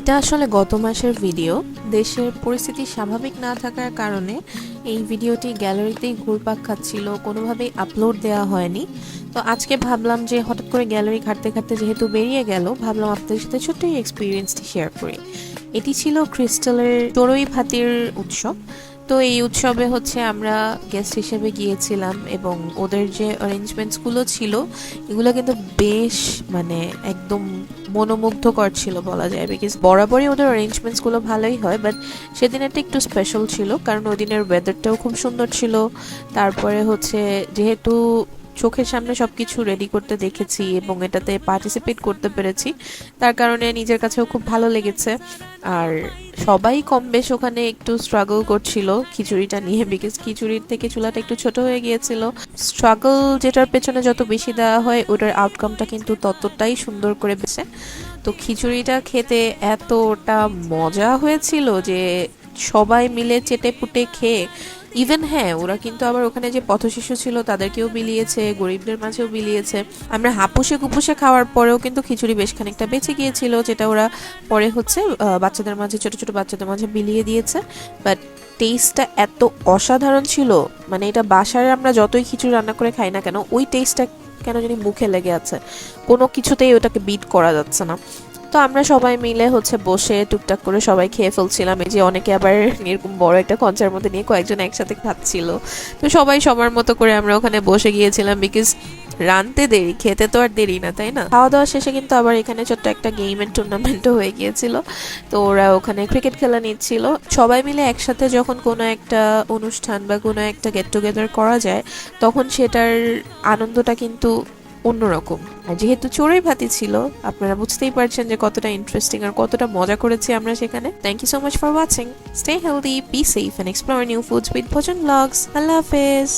এটা আসলে গত মাসের ভিডিও দেশের পরিস্থিতি স্বাভাবিক না থাকার কারণে এই ভিডিওটি গ্যালারিতেই ঘুরপাক খাচ্ছিল, কোনোভাবেই আপলোড দেওয়া হয়নি। তো আজকে ভাবলাম যে হঠাৎ করে গ্যালারি ঘাটতে ঘাটতে যেহেতু বেরিয়ে গেল, ভাবলাম আপনাদের সাথে ছোট্ট এক্সপিরিয়েন্সটি শেয়ার করি। এটি ছিল ক্রিস্টালের চড়ুই ভাতির উৎসব। তো এই উৎসবে হচ্ছে আমরা গেস্ট হিসেবে গিয়েছিলাম এবং ওদের যে অ্যারেঞ্জমেন্টসগুলো ছিল, এগুলো কিন্তু বেশ মানে একদম মনোমুগ্ধকর ছিল বলা যায় বিকজ বরাবরই ওদের অ্যারেঞ্জমেন্টসগুলো ভালোই হয় বাট সেদিনেরটা একটু স্পেশাল ছিল কারণ ওদিনের ওয়েদারটাও খুব সুন্দর ছিল। তারপরে হচ্ছে যেহেতু চোখের সামনে সব কিছু রেডি করতে দেখেছি এবং এটাতে পার্টিসিপেট করতে পেরেছি। তার কারণে নিজের কাছেও খুব ভালো লেগেছে। আর সবাই কম বেশ ওখানে একটু স্ট্রাগল করছিল খিচুড়িটা নিয়ে বিকজ খিচুড়ির থেকে চুলাটা একটু ছোট হয়ে গিয়েছিল। স্ট্রাগল যেটার পেছনে যত বেশি দেওয়া হয়, ওটার আউটকামটা কিন্তু ততটাই সুন্দর করে বেছে তো খিচুড়িটা খেতে এতটা মজা হয়েছিল যে সবাই মিলে চেটে পুটে খেয়ে ইভেন হ্যাঁ ওরা কিন্তু আবার ওখানে যে পথশিশু ছিল তাদেরকেও বিলিয়েছে, গরিবদের মাঝেও বিলিয়েছে। আমরা হাপুসে কুপুসে খাওয়ার পরেও কিন্তু খিচুড়ি বেশ খানিকটা বেঁচে গিয়েছিল, যেটা ওরা পরে হচ্ছে বাচ্চাদের মাঝে, ছোট ছোট বাচ্চাদের মাঝে বিলিয়ে দিয়েছে। বাট টেস্টটা এত অসাধারণ ছিল মানে এটা বাসায় আমরা যতই খিচুড়ি রান্না করে খাই না কেন, ওই টেস্টটা কেন জানি মুখে লেগে আছে। কোনো কিছুতেই ওটাকে বিট করা যাচ্ছে না। তো আমরা সবাই মিলে হচ্ছে বসে টুকটাক করে সবাই খেয়ে ফেলছিলাম। এই যে অনেকে আবার এরকম বড় একটা কঞ্চার মধ্যে নিয়ে কয়েকজন একসাথে খাচ্ছিল। তো সবাই সবার মতো করে আমরা ওখানে বসে গিয়েছিলাম বিকজ রানতে দেরি, খেতে তো আর দেরি না, তাই না? খাওয়া দাওয়া শেষে কিন্তু আবার এখানে ছোট্ট একটা গেমের টুর্নামেন্টও হয়ে গিয়েছিল। তো ওরা ওখানে ক্রিকেট খেলা নিচ্ছিল। সবাই মিলে একসাথে যখন কোনো একটা অনুষ্ঠান বা কোনো একটা গেট টুগেদার করা যায়, তখন সেটার আনন্দটা কিন্তু অন্যরকম। আর যেহেতু চোরের ভাতি ছিল, আপনারা বুঝতেই পারছেন যে কতটা ইন্টারেস্টিং আর কতটা মজা করেছি আমরা সেখানে। Thank you so much for watching stay healthy be safe and explore new foods with Bhojan blogs আল্লাহ হাফেজ